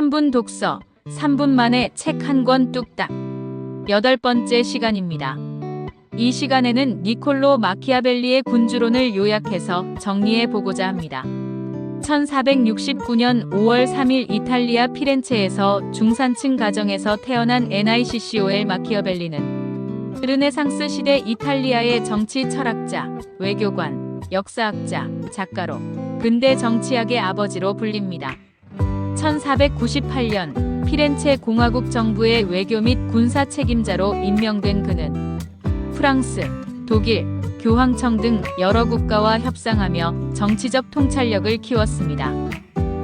3분 독서, 3분 만에 책 한 권 뚝딱. 여덟 번째 시간입니다. 이 시간에는 니콜로 마키아벨리의 군주론을 요약해서 정리해 보고자 합니다. 1469년 5월 3일 이탈리아 피렌체에서 중산층 가정에서 태어난 NICCOL 마키아벨리는 르네상스 시대 이탈리아의 정치 철학자, 외교관, 역사학자, 작가로 근대 정치학의 아버지로 불립니다. 1498년 피렌체 공화국 정부의 외교 및 군사 책임자로 임명된 그는 프랑스, 독일, 교황청 등 여러 국가와 협상하며 정치적 통찰력을 키웠습니다.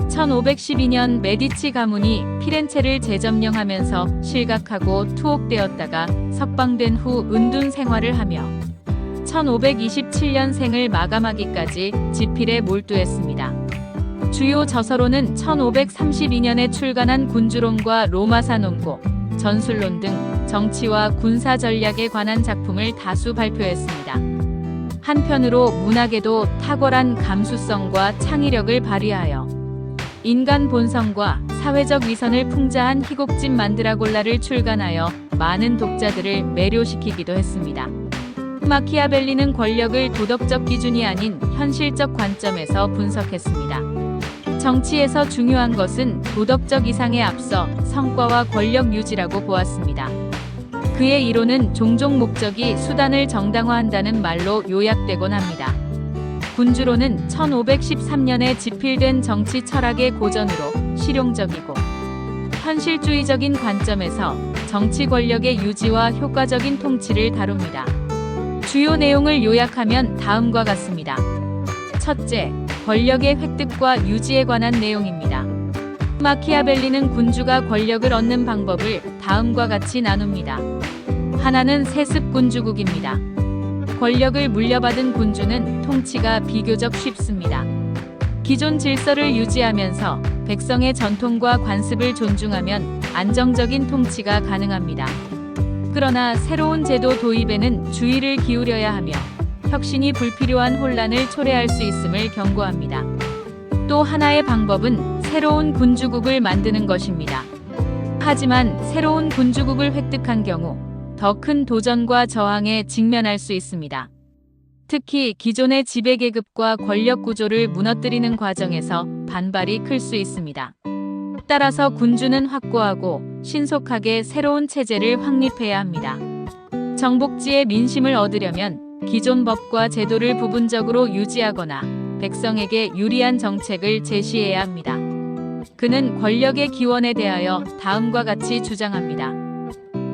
1512년 메디치 가문이 피렌체를 재점령하면서 실각하고 투옥되었다가 석방된 후 은둔 생활을 하며 1527년 생을 마감하기까지 지필에 몰두했습니다. 주요 저서로는 1532년에 출간한 군주론과 로마사 논고, 전술론 등 정치와 군사 전략에 관한 작품을 다수 발표했습니다. 한편으로 문학에도 탁월한 감수성과 창의력을 발휘하여 인간 본성과 사회적 위선을 풍자한 희곡집 만드라골라를 출간하여 많은 독자들을 매료시키기도 했습니다. 마키아벨리는 권력을 도덕적 기준이 아닌 현실적 관점에서 분석했습니다. 정치에서 중요한 것은 도덕적 이상에 앞서 성과와 권력 유지라고 보았습니다. 그의 이론은 종종 목적이 수단을 정당화한다는 말로 요약되곤 합니다. 군주로는 1513년에 집필된 정치 철학의 고전으로 실용적이고 현실주의적인 관점에서 정치 권력의 유지와 효과적인 통치를 다룹니다. 주요 내용을 요약하면 다음과 같습니다. 첫째, 권력의 획득과 유지에 관한 내용입니다. 마키아벨리는 군주가 권력을 얻는 방법을 다음과 같이 나눕니다. 하나는 세습 군주국입니다. 권력을 물려받은 군주는 통치가 비교적 쉽습니다. 기존 질서를 유지하면서 백성의 전통과 관습을 존중하면 안정적인 통치가 가능합니다. 그러나 새로운 제도 도입에는 주의를 기울여야 하며 혁신이 불필요한 혼란을 초래할 수 있음을 경고합니다. 또 하나의 방법은 새로운 군주국을 만드는 것입니다. 하지만 새로운 군주국을 획득한 경우 더 큰 도전과 저항에 직면할 수 있습니다. 특히 기존의 지배계급과 권력 구조를 무너뜨리는 과정에서 반발이 클 수 있습니다. 따라서 군주는 확고하고 신속하게 새로운 체제를 확립해야 합니다. 정복지의 민심을 얻으려면 기존 법과 제도를 부분적으로 유지하거나 백성에게 유리한 정책을 제시해야 합니다. 그는 권력의 기원에 대하여 다음과 같이 주장합니다.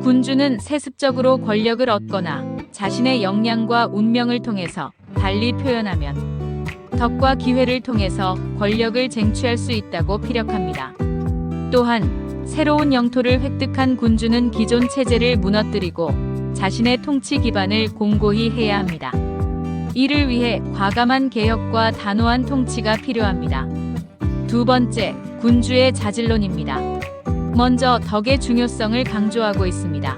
군주는 세습적으로 권력을 얻거나 자신의 역량과 운명을 통해서 달리 표현하면 덕과 기회를 통해서 권력을 쟁취할 수 있다고 피력합니다. 또한 새로운 영토를 획득한 군주는 기존 체제를 무너뜨리고 자신의 통치 기반을 공고히 해야 합니다. 이를 위해 과감한 개혁과 단호한 통치가 필요합니다. 두 번째, 군주의 자질론입니다. 먼저 덕의 중요성을 강조하고 있습니다.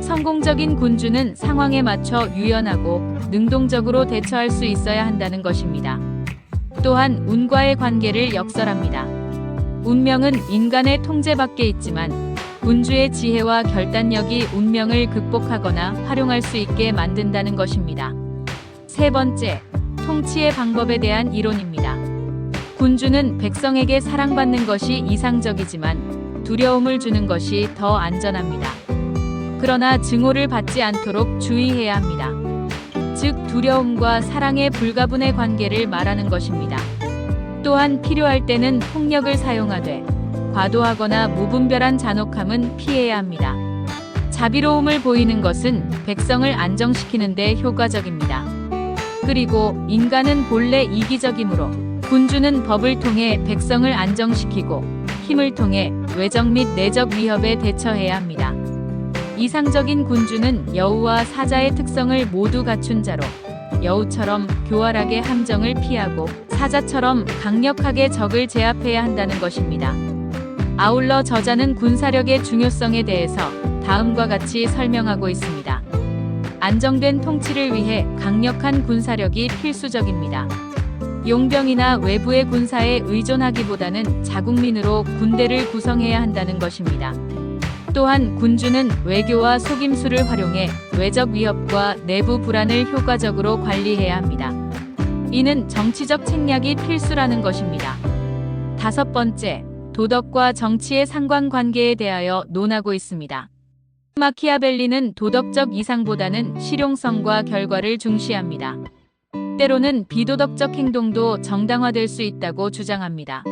성공적인 군주는 상황에 맞춰 유연하고 능동적으로 대처할 수 있어야 한다는 것입니다. 또한 운과의 관계를 역설합니다. 운명은 인간의 통제 밖에 있지만 군주의 지혜와 결단력이 운명을 극복하거나 활용할 수 있게 만든다는 것입니다. 세 번째, 통치의 방법에 대한 이론입니다. 군주는 백성에게 사랑받는 것이 이상적이지만 두려움을 주는 것이 더 안전합니다. 그러나 증오를 받지 않도록 주의해야 합니다. 즉, 두려움과 사랑의 불가분의 관계를 말하는 것입니다. 또한 필요할 때는 폭력을 사용하되 과도하거나 무분별한 잔혹함은 피해야 합니다. 자비로움을 보이는 것은 백성을 안정시키는 데 효과적입니다. 그리고 인간은 본래 이기적이므로 군주는 법을 통해 백성을 안정시키고 힘을 통해 외적 및 내적 위협에 대처해야 합니다. 이상적인 군주는 여우와 사자의 특성을 모두 갖춘 자로 여우처럼 교활하게 함정을 피하고 사자처럼 강력하게 적을 제압해야 한다는 것입니다. 아울러 저자는 군사력의 중요성에 대해서 다음과 같이 설명하고 있습니다. 안정된 통치를 위해 강력한 군사력이 필수적입니다. 용병이나 외부의 군사에 의존하기보다는 자국민으로 군대를 구성해야 한다는 것입니다. 또한 군주는 외교와 속임수를 활용해 외적 위협과 내부 불안을 효과적으로 관리해야 합니다. 이는 정치적 책략이 필수라는 것입니다. 다섯 번째, 도덕과 정치의 상관관계에 대하여 논하고 있습니다. 마키아벨리는 도덕적 이상보다는 실용성과 결과를 중시합니다. 때로는 비도덕적 행동도 정당화될 수 있다고 주장합니다.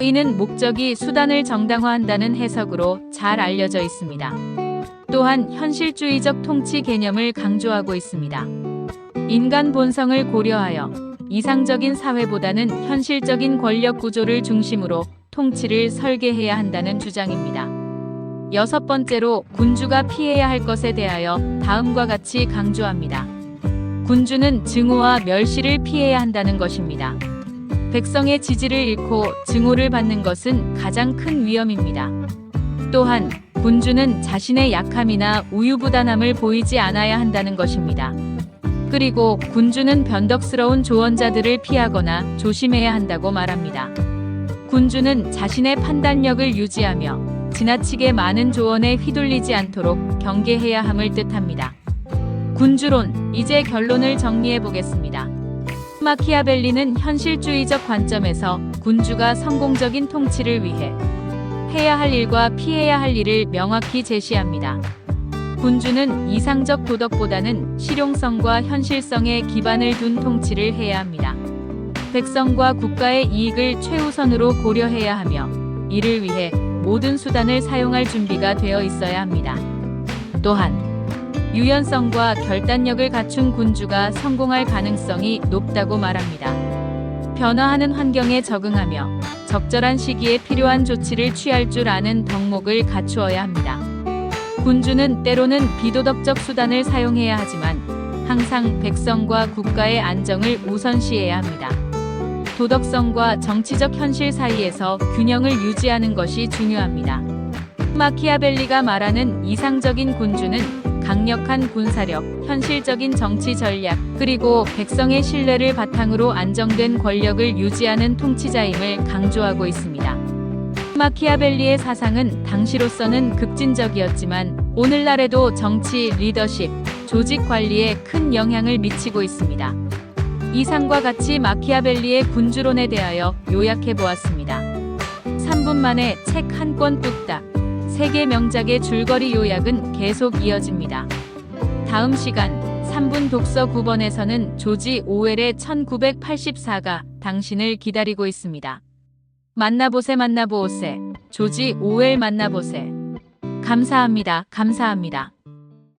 이는 목적이 수단을 정당화한다는 해석으로 잘 알려져 있습니다. 또한 현실주의적 통치 개념을 강조하고 있습니다. 인간 본성을 고려하여 이상적인 사회보다는 현실적인 권력 구조를 중심으로 통치를 설계해야 한다는 주장입니다. 여섯 번째로 군주가 피해야 할 것에 대하여 다음과 같이 강조합니다. 군주는 증오와 멸시를 피해야 한다는 것입니다. 백성의 지지를 잃고 증오를 받는 것은 가장 큰 위험입니다. 또한 군주는 자신의 약함이나 우유부단함을 보이지 않아야 한다는 것입니다. 그리고 군주는 변덕스러운 조언자들을 피하거나 조심해야 한다고 말합니다. 군주는 자신의 판단력을 유지하며 지나치게 많은 조언에 휘둘리지 않도록 경계해야 함을 뜻합니다. 군주론, 이제 결론을 정리해 보겠습니다. 마키아벨리는 현실주의적 관점에서 군주가 성공적인 통치를 위해 해야 할 일과 피해야 할 일을 명확히 제시합니다. 군주는 이상적 도덕보다는 실용성과 현실성에 기반을 둔 통치를 해야 합니다. 백성과 국가의 이익을 최우선으로 고려해야 하며 이를 위해 모든 수단을 사용할 준비가 되어 있어야 합니다. 또한 유연성과 결단력을 갖춘 군주가 성공할 가능성이 높다고 말합니다. 변화하는 환경에 적응하며 적절한 시기에 필요한 조치를 취할 줄 아는 덕목을 갖추어야 합니다. 군주는 때로는 비도덕적 수단을 사용해야 하지만 항상 백성과 국가의 안정을 우선시해야 합니다. 도덕성과 정치적 현실 사이에서 균형을 유지하는 것이 중요합니다. 마키아벨리가 말하는 이상적인 군주는 강력한 군사력, 현실적인 정치 전략, 그리고 백성의 신뢰를 바탕으로 안정된 권력을 유지하는 통치자임을 강조하고 있습니다. 마키아벨리의 사상은 당시로서는 급진적이었지만 오늘날에도 정치, 리더십, 조직 관리에 큰 영향을 미치고 있습니다. 이상과 같이 마키아벨리의 군주론에 대하여 요약해 보았습니다. 3분 만에 책 한 권 뚝딱. 세계 명작의 줄거리 요약은 계속 이어집니다. 다음 시간 3분 독서 9번에서는 조지 오웰의 1984가 당신을 기다리고 있습니다. 만나보세 만나보세 조지 오웰 만나보세 감사합니다. 감사합니다.